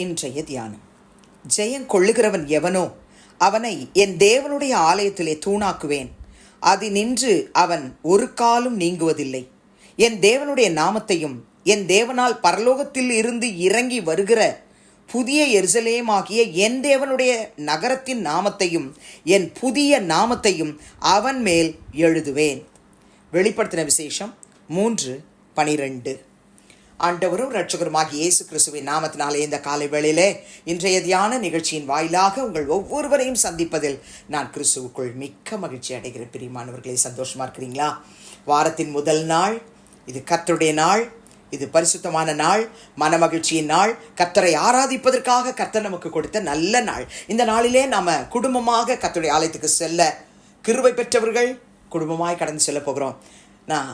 இன்றைய தியானம். ஜெயம் கொள்ளுகிறவன் எவனோ அவனை என் தேவனுடைய ஆலயத்திலே தூணாக்குவேன். அது நின்று அவன் ஒரு காலும் நீங்குவதில்லை. என் தேவனுடைய நாமத்தையும் என் தேவனால் பரலோகத்தில் இருந்து இறங்கி வருகிற புதிய எருசலேமாகிய என் தேவனுடைய நகரத்தின் நாமத்தையும் என் புதிய நாமத்தையும் அவன் மேல் எழுதுவேன். வெளிப்படுத்தின விசேஷம் மூன்று பனிரெண்டு. ஆண்டவரும் இரட்சகருமாகிய இயேசு கிறிஸ்துவின் நாமத்தினாலே இந்த காலை வேளையிலே இன்றைய தியான நிகழ்ச்சியின் வாயிலாக உங்கள் ஒவ்வொருவரையும் சந்திப்பதில் நான் கிறிஸ்துவுக்குள் மிக்க மகிழ்ச்சி அடைகிற பிரியமானவர்களே சந்தோஷமாக இருக்கிறீங்களா? வாரத்தின் முதல் நாள் இது கத்தருடைய நாள் இது பரிசுத்தமான நாள் மனமகிழ்ச்சியின் நாள் கர்த்தரை ஆராதிப்பதற்காக கர்த்தர் நமக்கு கொடுத்த நல்ல நாள். இந்த நாளிலே நாம் குடும்பமாக கத்தருடைய ஆலயத்துக்கு செல்ல கிருவை பெற்றவர்கள் குடும்பமாய் கடந்து செல்ல போகிறோம். நான்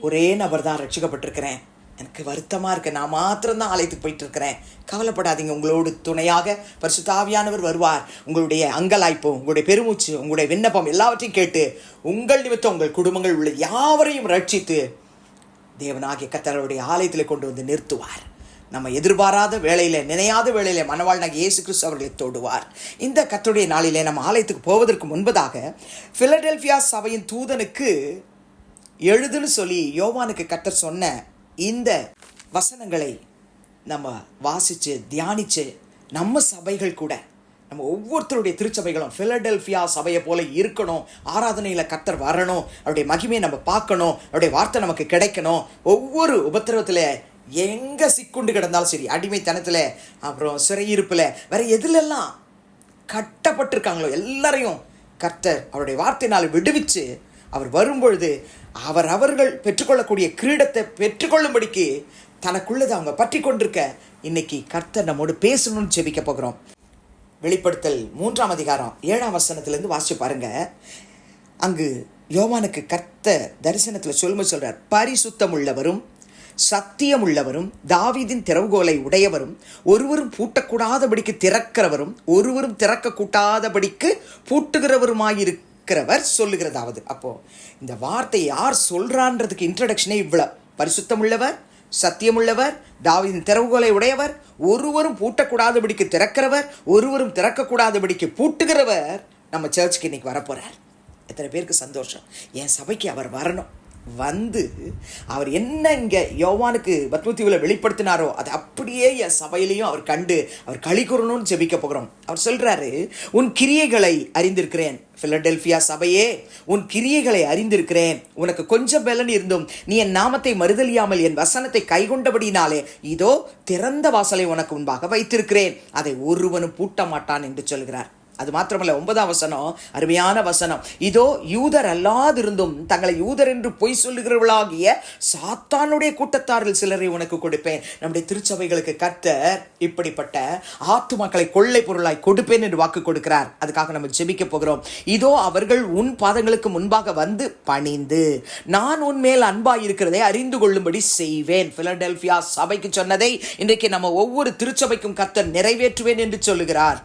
ஒரே நபர் தான் ரட்சிக்கப்பட்டிருக்கிறேன். எனக்கு வருத்தமாக இருக்கு. நான் மாத்திரம்தான் ஆலயத்துக்கு போயிட்டு இருக்கிறேன் கவலைப்படாதீங்க. உங்களோடு துணையாக பரிசுத்தாவியானவர் வருவார். உங்களுடைய அங்கலாய்ப்பு உங்களுடைய பெருமூச்சு உங்களுடைய விண்ணப்பம் எல்லாவற்றையும் கேட்டு உங்கள் நிமித்தம் உங்கள் குடும்பங்கள் உள்ள யாவரையும் ரட்சித்து தேவனாகிய கத்தருடைய ஆலயத்தில் கொண்டு வந்து நிறுத்துவார். நம்ம எதிர்பாராத வேளையில் நினையாத வேளையில் மனவாழ்நாக இயேசு கிறிஸ்து அவர்களை தொடுவார். இந்த கத்தருடைய நாளிலே நம்ம ஆலயத்துக்கு போவதற்கு முன்பதாக பிலடெல்ஃபியா சபையின் தூதனுக்கு எழுதுன்னு சொல்லி யோவானுக்கு கத்தர் சொன்ன இந்த வசனங்களை நம்ம வாசித்து தியானித்து நம்ம சபைகள் கூட நம்ம ஒவ்வொருத்தருடைய திருச்சபைகளும் ஃபிலடெல்ஃபியா சபையை போல இருக்கணும் ஆராதனையில் கத்தர் வரணும் அவருடைய மகிமையை நம்ம பார்க்கணும் அவருடைய வார்த்தை நமக்கு கிடைக்கணும். ஒவ்வொரு உபத்திரவத்தில் எங்கே சிக்குண்டு கிடந்தாலும் சரி அடிமைத்தனத்தில் அப்புறம் சிறையிருப்பில் வேறு எதுலெல்லாம் கட்டப்பட்டிருக்காங்களோ எல்லாரையும் கர்த்தர் அவருடைய வார்த்தையினால் விடுவிச்சு அவர் வரும்பொழுது அவர் அவர்கள் பெற்றுக்கொள்ளக்கூடிய கிரீடத்தை பெற்றுக்கொள்ளும்படிக்கு தனக்குள்ளதை அவங்க பற்றி கொண்டிருக்க இன்னைக்கு கர்த்தர் நம்மோடு பேசணும்னு ஜெபிக்க போகிறோம். வெளிப்படுத்தல் மூன்றாம் அதிகாரம் ஏழாம் வசனத்திலேருந்து வாசிச்சு பாருங்க. அங்கு யோவானுக்கு கர்த்த தரிசனத்தில் சொல்லும்போது சொல்கிறார் பரிசுத்தம் உள்ளவரும் சத்தியம் உள்ளவரும் தாவிதின் திறவுகோலை உடையவரும் ஒருவரும் பூட்டக்கூடாதபடிக்கு திறக்கிறவரும் ஒருவரும் திறக்க கூட்டாதபடிக்கு இருக்கிறவர் சொல்லுகிறதாவது. அப்போ இந்த வார்த்தை யார் சொல்றான்றதுக்கு இன்ட்ரடக்ஷனே இவ்வளோ பரிசுத்தமுள்ளவர் சத்தியமுள்ளவர் தாவிதின் திறவுகோலை உடையவர் ஒருவரும் பூட்டக்கூடாதபடிக்கு திறக்கிறவர் ஒருவரும் திறக்கக்கூடாதபடிக்கு பூட்டுகிறவர் நம்ம சர்ச்சுக்கு இன்னைக்கு வரப்போறார். எத்தனை பேருக்கு சந்தோஷம். என் சபைக்கு அவர் வரணும். வந்து அவர் என்ன இங்கே யோவானுக்கு பத்மத்தீவில் வெளிப்படுத்தினாரோ அதை அப்படியே என் சபையிலையும் அவர் கண்டு அவர் களி கூறணும்னு ஜெபிக்க போகிறோம். அவர் சொல்கிறாரு உன் கிரியைகளை அறிந்திருக்கிறேன் பிலடெல்பியா சபையே உன் கிரியைகளை அறிந்திருக்கிறேன். உனக்கு கொஞ்சம் பலன் இருந்தும் நீ என் நாமத்தை மறுதலியாமல் என் வசனத்தை கைகொண்டபடினாலே இதோ திறந்த வாசலை உனக்கு முன்பாக வைத்திருக்கிறேன். அதை ஒருவனும் பூட்ட மாட்டான் என்று சொல்கிறார். அது மாத்திரமல்ல ஒன்பதாம் வசனம் அருமையான வசனம். இதோ யூதர் அல்லாதிருந்தும் தங்களை யூதர் என்று பொய் சொல்லுகிறவர்களாகிய சாத்தானுடைய கூட்டத்தாரில் சிலரை உனக்கு கொடுப்பேன். நம்முடைய திருச்சபைகளுக்கு கர்த்தர் இப்படிப்பட்ட ஆத்துமாக்களை கொள்ளை பொருளாய் கொடுப்பேன் என்று வாக்கு கொடுக்கிறார். அதுக்காக நம்ம ஜெபிக்க போகிறோம். இதோ அவர்கள் உன் பாதங்களுக்கு முன்பாக வந்து பணிந்து நான் உன் மேல் அன்பாய் இருக்கிறதை அறிந்து கொள்ளும்படி செய்வேன். பிலடெல்பியா சபைக்கு சொன்னதை இன்றைக்கு நம்ம ஒவ்வொரு திருச்சபைக்கும் கர்த்தர் நிறைவேற்றுவேன் என்று சொல்லுகிறார்.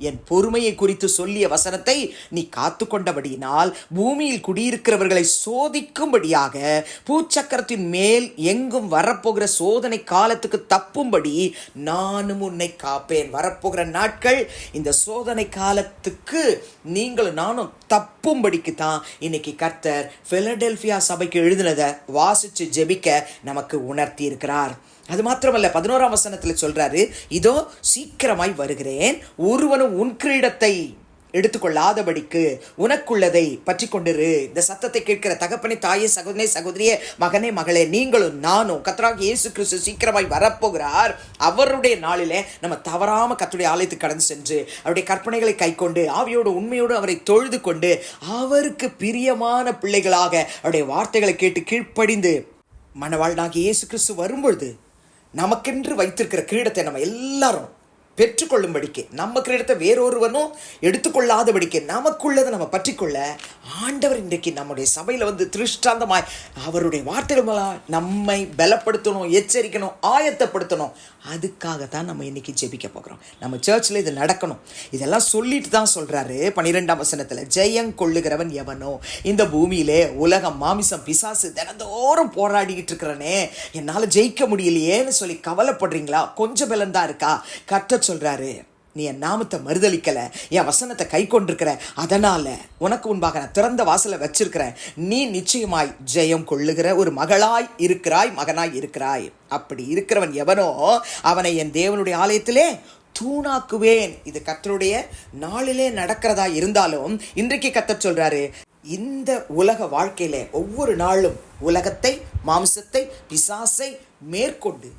என் பொறுமையை குறித்து சொல்லிய வசனத்தை நீ காத்து கொண்டபடியினால் பூமியில் குடியிருக்கிறவர்களை சோதிக்கும்படியாக பூச்சக்கரத்தின் மேல் எங்கும் வரப்போகிற சோதனை காலத்துக்கு தப்பும்படி நானும் உன்னை காப்பேன். வரப்போகிற நாட்கள் இந்த சோதனை காலத்துக்கு நீங்களும் நானும் தப்பும்படிக்கு தான் இன்னைக்கு கர்த்தர் பிலடெல்பியா சபைக்கு எழுதினதை வாசிச்சு ஜெபிக்க நமக்கு உணர்த்தி இருக்கிறார் அது மாத்திரமல்ல பதினோராம் வசனத்தில் சொல்கிறாரு இதோ சீக்கிரமாய் வருகிறேன் ஒருவனும் உன் கிரீடத்தை எடுத்துக்கொள்ளாதபடிக்கு உனக்குள்ளதை பற்றி கொண்டிரு. இந்த சத்தத்தை கேட்கிற தகப்பனை தாயே சகோதரே சகோதரியே மகனே மகளே நீங்களும் நானும் கத்தராக இயேசு கிறிஸ்து சீக்கிரமாய் வரப்போகிறார். அவருடைய நாளிலே நம்ம தவறாம கத்துடைய ஆலயத்துக்கு கடந்து சென்று அவருடைய கற்பனைகளை கைக்கொண்டு ஆவியோடு உண்மையோடு அவரை தொழுது கொண்டு அவருக்கு பிரியமான பிள்ளைகளாக அவருடைய வார்த்தைகளை கேட்டு கீழ்ப்படிந்து மணவாழ்நாகி இயேசு கிறிஸ்து வரும்பொழுது நமக்கென்று வைத்திருக்கிற கிரீடத்தை நம்ம எல்லாரும் பெற்றுக்கொள்ளும்படிக்கு. நம்ம கிரீடத்தை வேறொருவனும் எடுத்துக்கொள்ளாதபடிக்கு நமக்குள்ளதை நம்ம பற்றிக்கொள்ள ஆண்டவர் இன்றைக்கு நம்முடைய சபையில் வந்து திருஷ்டாந்தமாய் அவருடைய வார்த்தைகள் மூலம் நம்மை பலப்படுத்தணும் எச்சரிக்கணும் ஆயத்தப்படுத்தணும். அதுக்காக தான் நம்ம இன்னைக்கு ஜெபிக்க போகிறோம். நம்ம சர்ச்சில் இது நடக்கணும். இதெல்லாம் சொல்லிட்டு தான் சொல்கிறாரு பன்னிரெண்டாம் வசனத்தில். ஜெயம் கொள்ளுகிறவன் எவனோ? இந்த பூமியிலே உலகம் மாமிசம் பிசாசு தினந்தோறும் போராடிக்கிட்டு இருக்கிறனே. என்னால் ஜெயிக்க முடியலையேன்னு சொல்லி கவலைப்படுறீங்களா? கொஞ்சம் பலன் தான் இருக்கா? கற்ற சொல்றாரு நீ என் நாமத்தை மறுதளிக்கலை என் வசனத்தை கை கொண்டிருக்கிற அதனால உனக்கு முன்பாக நான் திறந்த வாசலை வச்சிருக்கிறேன். நீ நிச்சயமாய் ஜெயம் கொள்ளுகிற ஒரு மகளாய் இருக்கிறாய் மகனாய் இருக்கிறாய். அப்படி இருக்கிறவன் எவனோ அவனை என் தேவனுடைய ஆலயத்திலே தூணாக்குவேன். இது கத்தருடைய நாளிலே நடக்கிறதா இருந்தாலும் இன்றைக்கு கத்தர் சொல்றாரு இந்த உலக வாழ்க்கையில ஒவ்வொரு நாளும் உலகத்தை மாம்சத்தை பிசாசை மேற்கொண்டு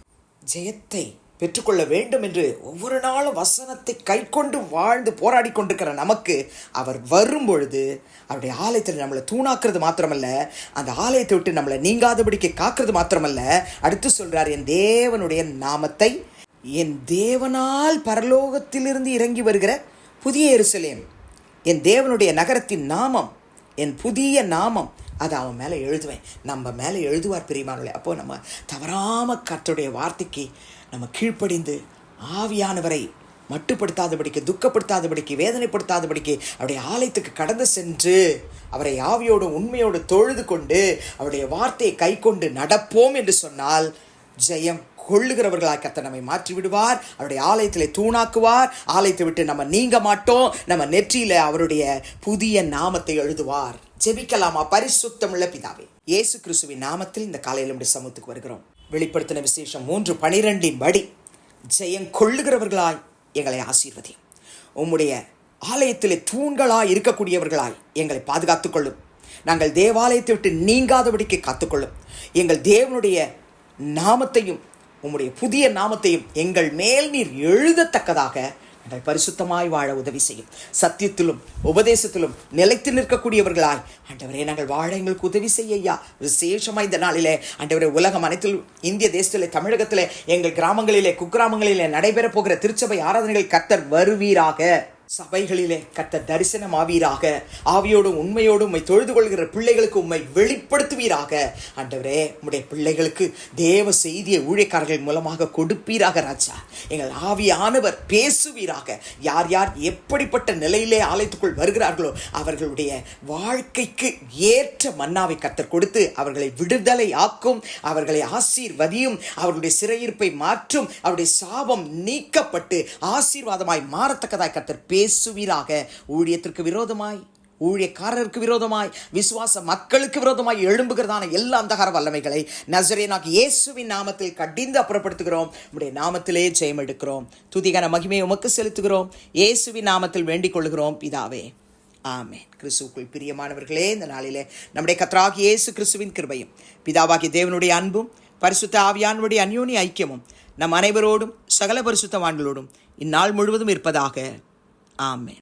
ஜெயத்தை பெற்றுக்கொள்ள வேண்டும் என்று ஒவ்வொரு நாளும் வசனத்தை கைக்கொண்டு வாழ்ந்து போராடி கொண்டிருக்கிற நமக்கு அவர் வரும் பொழுது அவருடைய ஆலயத்தில் நம்மளை தூணாக்குறது மாத்திரமல்ல அந்த ஆலயத்தை விட்டு நம்மளை நீங்காதபடிக்கு காக்கிறது மாத்திரமல்ல. அடுத்து சொல்றார் என் தேவனுடைய நாமத்தை என் தேவனால் பரலோகத்திலிருந்து இறங்கி வருகிற புதிய எருசலேம் என் தேவனுடைய நகரத்தின் நாமம் என் புதிய நாமம். அதை அவன் மேலே எழுதுவேன். நம்ம மேலே எழுதுவார் பிரியமானவர்களே அப்போது நம்ம தவறாமல் கர்த்தருடைய வார்த்தைக்கு நம்ம கீழ்ப்படிந்து ஆவியானவரை மட்டுப்படுத்தாதபடிக்கு துக்கப்படுத்தாதபடிக்கு வேதனைப்படுத்தாதபடிக்கு அவருடைய ஆலயத்துக்கு கடந்து சென்று அவரை ஆவியோடு உண்மையோடு தொழுது கொண்டு அவருடைய வார்த்தையை கை கொண்டு நடப்போம் என்று சொன்னால் ஜெயம் கொள்ளுகிறவர்களாக கத்த நம்மை மாற்றி விடுவார் அவருடைய ஆலயத்திலே தூணாக்குவார். ஆலயத்தை விட்டு நம்ம நீங்க மாட்டோம். நம்ம நெற்றியில அவருடைய புதிய நாமத்தை எழுதுவார். ஜெபிக்கலாமா? பரிசுத்தமுள்ள பிதாவே இயேசு கிறிஸ்துவின் நாமத்தில் இந்த காலையில் நம்முடைய சமூகத்துக்கு வருகிறோம். வெளிப்படுத்தின விசேஷம் மூன்று பனிரெண்டின் படி ஜெயம் கொள்ளுகிறவர்களாய் எங்களை ஆசீர்வதியும் உம்முடைய ஆலயத்திலே தூண்களாய் இருக்கக்கூடியவர்களாய் எங்களை பாதுகாத்துக் கொள்ளும். நாங்கள் தேவாலயத்தை விட்டு நீங்காதபடிக்கு காத்துக்கொள்ளும். எங்கள் தேவனுடைய நாமத்தையும் உம்முடைய புதிய நாமத்தையும் எங்கள் மேல் நீர் எழுதத்தக்கதாக அன்றை பரிசுத்தமாய் வாழ உதவி செய்யும். சத்தியத்திலும் உபதேசத்திலும் நிலைத்து நிற்கக்கூடியவர்களாய். ஆண்டவரே நாங்கள் வாழ எங்களுக்கு உதவி செய்ய ஐயா விசேஷமாக இந்த நாளிலே ஆண்டவரே உலகம் அனைத்திலும் இந்திய தேசத்திலே தமிழகத்திலே எங்கள் கிராமங்களிலே குக்கிராமங்களிலே நடைபெறப் போகிற திருச்சபை ஆராதனைகள் கத்தர் வருவீராக. சபைகளிலே கத்த தரிசனம் ஆவீராக ஆவியோடும் உண்மையோடும் உண்மை தொழுது கொள்கிற பிள்ளைகளுக்கு உண்மை வெளிப்படுத்துவீராக. ஆண்டவரே உடைய பிள்ளைகளுக்கு தேவ செய்தியை ஊழியக்காரர்கள் மூலமாக கொடுப்பீராக ராஜா. எங்கள் ஆவியானவர் பேசுவீராக. யார் யார் எப்படிப்பட்ட நிலையிலே ஆலயத்துக்குள் வருகிறார்களோ அவர்களுடைய வாழ்க்கைக்கு ஏற்ற மன்னாவை கத்தர் கொடுத்து அவர்களை விடுதலை ஆக்கும் அவர்களை ஆசீர்வதியும் அவர்களுடைய சிறையிருப்பை மாற்றும் அவருடைய சாபம் நீக்கப்பட்டு ஆசீர்வாதமாய் மாறத்தக்கதாய் கத்தர் பேசுவீராக ஊழியத்திற்கு விரோதமாய் ஊழியக்காரருக்கு விரோதமாய் விசுவாச மக்களுக்கு விரோதமாய் எழும்புகிறதான எல்லா அந்தகார வல்லமைகளை நசரேனாக இயேசுவின் நாமத்தில் கடிந்து அப்புறப்படுத்துகிறோம். உடைய நாமத்திலே ஜெயம் எடுக்கிறோம். துதிகன மகிமையை உமக்கு செலுத்துகிறோம். இயேசுவின் நாமத்தில் வேண்டிக் கொள்கிறோம் பிதாவே ஆமே கிறிஸ்துவுக்குள் பிரியமானவர்களே இந்த நாளிலே நம்முடைய கத்ராகி இயேசு கிறிஸ்துவின் கிருபையும் பிதாவாகி தேவனுடைய அன்பும் பரிசுத்த ஆவியானுடைய அந்யோனி ஐக்கியமும் நம் அனைவரோடும் சகல பரிசுத்தவான்களோடும் இந்நாள் முழுவதும் இருப்பதாக ஆமென்